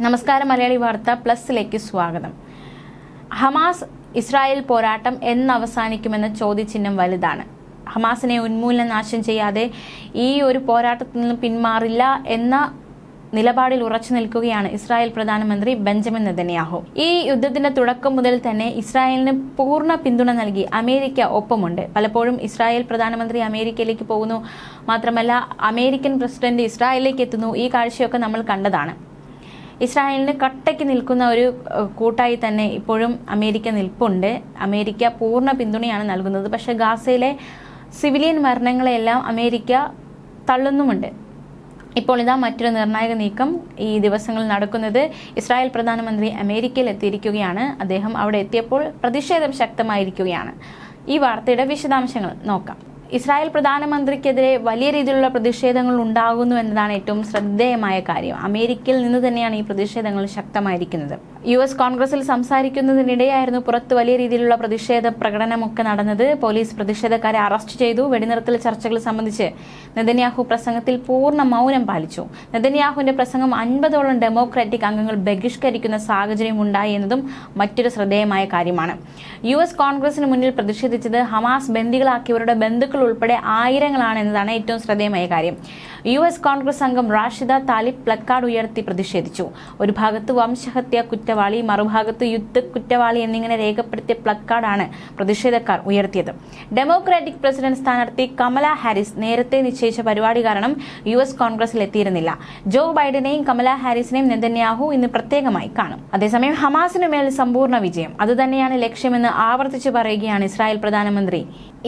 നമസ്കാരം മലയാളി വാർത്ത പ്ലസിലേക്ക് സ്വാഗതം. ഹമാസ് ഇസ്രായേൽ പോരാട്ടം എന്ന് അവസാനിക്കുമെന്ന ചോദ്യചിഹ്നം വലുതാണ്. ഹമാസിനെ ഉന്മൂലനം നാശം ചെയ്യാതെ ഈ ഒരു പോരാട്ടത്തിൽ നിന്ന് പിന്മാറില്ല എന്ന നിലപാടിൽ ഉറച്ചു നിൽക്കുകയാണ് ഇസ്രായേൽ പ്രധാനമന്ത്രി ബെഞ്ചമിൻ നെതന്യാഹു. ഈ യുദ്ധത്തിന്റെ തുടക്കം മുതൽ തന്നെ ഇസ്രായേലിന് പൂർണ പിന്തുണ നൽകി അമേരിക്ക ഒപ്പമുണ്ട്. പലപ്പോഴും ഇസ്രായേൽ പ്രധാനമന്ത്രി അമേരിക്കയിലേക്ക് പോകുന്നു. മാത്രമല്ല അമേരിക്കൻ പ്രസിഡന്റ് ഇസ്രായേലിലേക്ക് എത്തുന്നു. ഈ കാഴ്ചയൊക്കെ നമ്മൾ കണ്ടതാണ്. ഇസ്രായേലിന് കട്ടയ്ക്ക് നിൽക്കുന്ന ഒരു കൂട്ടായി തന്നെ ഇപ്പോഴും അമേരിക്ക നിൽപ്പുണ്ട്. അമേരിക്ക പൂർണ പിന്തുണയാണ് നൽകുന്നത്. പക്ഷേ ഗാസയിലെ സിവിലിയൻ മരണങ്ങളെല്ലാം അമേരിക്ക തള്ളുന്നുമുണ്ട്. ഇപ്പോൾ ഇതാ മറ്റൊരു നിർണായക നീക്കം ഈ ദിവസങ്ങളിൽ നടക്കുന്നത്. ഇസ്രായേൽ പ്രധാനമന്ത്രി അമേരിക്കയിൽ എത്തിയിരിക്കുകയാണ്. അദ്ദേഹം അവിടെ എത്തിയപ്പോൾ പ്രതിഷേധം ശക്തമായിരിക്കുകയാണ്. ഈ വാർത്തയുടെ വിശദാംശങ്ങൾ നോക്കാം. ഇസ്രായേൽ പ്രധാനമന്ത്രിക്കെതിരെ വലിയ രീതിയിലുള്ള പ്രതിഷേധങ്ങൾ ഉണ്ടാകുന്നു എന്നതാണ് ഏറ്റവും ശ്രദ്ധേയമായ കാര്യം. അമേരിക്കയിൽ നിന്ന് തന്നെയാണ് ഈ പ്രതിഷേധങ്ങൾ ശക്തമായിരിക്കുന്നത്. യു എസ് കോൺഗ്രസിൽ സംസാരിക്കുന്നതിനിടെയായിരുന്നു പുറത്ത് വലിയ രീതിയിലുള്ള പ്രതിഷേധ പ്രകടനമൊക്കെ നടന്നത്. പോലീസ് പ്രതിഷേധക്കാരെ അറസ്റ്റ് ചെയ്തു. വെടിനിർത്തൽ ചർച്ചകൾ സംബന്ധിച്ച് നെതന്യാഹു പ്രസംഗത്തിൽ പൂർണ മൗനം പാലിച്ചു. നെതന്യാഹുവിന്റെ പ്രസംഗം അൻപതോളം ഡെമോക്രാറ്റിക് അംഗങ്ങൾ ബഹിഷ്കരിക്കുന്ന സാഹചര്യം ഉണ്ടായി എന്നതും മറ്റൊരു ശ്രദ്ധേയമായ കാര്യമാണ്. യു എസ് കോൺഗ്രസിന് മുന്നിൽ പ്രതിഷേധിച്ചത് ഹമാസ് ബന്ദികളാക്കിയവരുടെ ബന്ധുക്കൾ ഉൾപ്പെടെ ആയിരങ്ങളാണ് എന്നതാണ് ഏറ്റവും ശ്രദ്ധേയമായ കാര്യം. യു എസ് കോൺഗ്രസ് അംഗം റാഷിദ താലിബ് പ്ലക്കാർഡ് ഉയർത്തി പ്രതിഷേധിച്ചു. ഒരു ഭാഗത്ത് വംശഹത്യ കുറ്റവാളി മറുഭാഗത്ത് യുദ്ധ കുറ്റവാളി എന്നിങ്ങനെ രേഖപ്പെടുത്തിയ പ്ലക്കാർഡാണ് പ്രതിഷേധക്കാർ ഉയർത്തിയത്. ഡെമോക്രാറ്റിക് പ്രസിഡന്റ് സ്ഥാനാർത്ഥി കമല ഹാരിസ് നേരത്തെ നിശ്ചയിച്ച പരിപാടി കാരണം യു എസ് കോൺഗ്രസിൽ എത്തിയിരുന്നില്ല. ജോ ബൈഡനെയും കമല ഹാരിസിനെയും നെതന്യാഹു ഇന്ന് പ്രത്യേകമായി കാണും. അതേസമയം ഹമാസിനു മേൽ സമ്പൂർണ വിജയം. അതുതന്നെയാണ് ലക്ഷ്യമെന്ന് ആവർത്തിച്ചു പറയുകയാണ് ഇസ്രായേൽ പ്രധാനമന്ത്രി.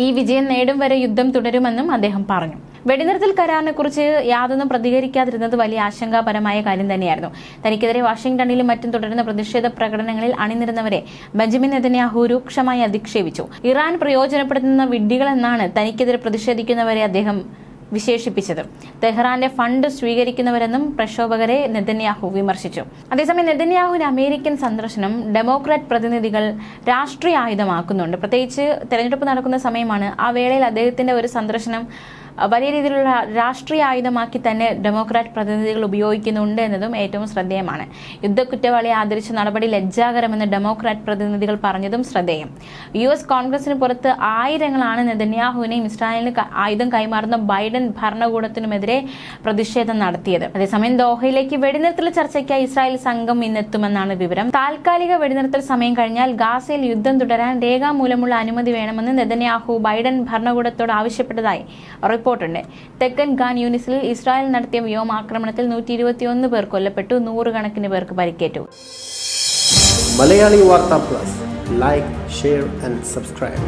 ഈ വിജയം നേടും വരെ യുദ്ധം തുടരുമെന്നും അദ്ദേഹം പറഞ്ഞു. വെടിനിർത്തൽ കരാറിനെ കുറിച്ച് യാതൊന്നും പ്രതികരിക്കാതിരുന്നത് വലിയ ആശങ്കാപരമായ കാര്യം തന്നെയായിരുന്നു. തനിക്കെതിരെ വാഷിംഗ്ടണിലും മറ്റും തുടരുന്ന പ്രതിഷേധ പ്രകടനങ്ങളിൽ അണിനിരുന്നവരെ ബെഞ്ചമിൻ നെതന്യാഹു രൂക്ഷമായി അധിക്ഷേപിച്ചു. ഇറാൻ പ്രയോജനപ്പെടുത്തുന്ന വിഡ്ഢികളെന്നാണ് തനിക്കെതിരെ പ്രതിഷേധിക്കുന്നവരെ അദ്ദേഹം വിശേഷിപ്പിച്ചത്. തെഹ്റാന്റെ ഫണ്ട് സ്വീകരിക്കുന്നവരെന്നും പ്രക്ഷോഭകരെ നെതന്യാഹു വിമർശിച്ചു. അതേസമയം നെതന്യാഹുവിന് അമേരിക്കൻ സന്ദർശനം ഡെമോക്രാറ്റ് പ്രതിനിധികൾ രാഷ്ട്രീയ ആയുധമാക്കുന്നുണ്ട്. പ്രത്യേകിച്ച് തെരഞ്ഞെടുപ്പ് നടക്കുന്ന സമയമാണ് ആ വേളയിൽ അദ്ദേഹത്തിന്റെ ഒരു സന്ദർശനം വലിയ രീതിയിലുള്ള രാഷ്ട്രീയ ആയുധമാക്കി തന്നെ ഡെമോക്രാറ്റ് പ്രതിനിധികൾ ഉപയോഗിക്കുന്നുണ്ട് എന്നതും ഏറ്റവും ശ്രദ്ധേയമാണ്. യുദ്ധക്കുറ്റവാളിയെ ആദരിച്ച നടപടി ലജ്ജാകരമെന്ന് ഡെമോക്രാറ്റ് പ്രതിനിധികൾ പറഞ്ഞതും ശ്രദ്ധേയം. യു എസ് കോൺഗ്രസിന് പുറത്ത് ആയിരങ്ങളാണ് നെതന്യാഹുവിനെയും ഇസ്രായേലിന് ആയുധം കൈമാറുന്ന ബൈഡൻ ഭരണകൂടത്തിനുമെതിരെ പ്രതിഷേധം നടത്തിയത്. അതേസമയം ദോഹയിലേക്ക് വെടിനിർത്തൽ ചർച്ചയ്ക്കായി ഇസ്രായേൽ സംഘം ഇന്നെത്തുമെന്നാണ് വിവരം. താൽക്കാലിക വെടിനിർത്തൽ സമയം കഴിഞ്ഞാൽ ഗാസയിൽ യുദ്ധം തുടരാൻ രേഖാമൂലമുള്ള അനുമതി വേണമെന്ന് നെതന്യാഹു ബൈഡൻ ഭരണകൂടത്തോട് ആവശ്യപ്പെട്ടതായി റിപ്പോർട്ടുണ്ട്. തെക്കൻ ഖാൻ യൂണിസിൽ ഇസ്രായേൽ നടത്തിയ വ്യോമാക്രമണത്തിൽ നൂറ്റി ഇരുപത്തിയൊന്ന് പേർ കൊല്ലപ്പെട്ടു നൂറുകണക്കിന് പേർക്ക് പരിക്കേറ്റു. Malayali Vartha plus. Like share and subscribe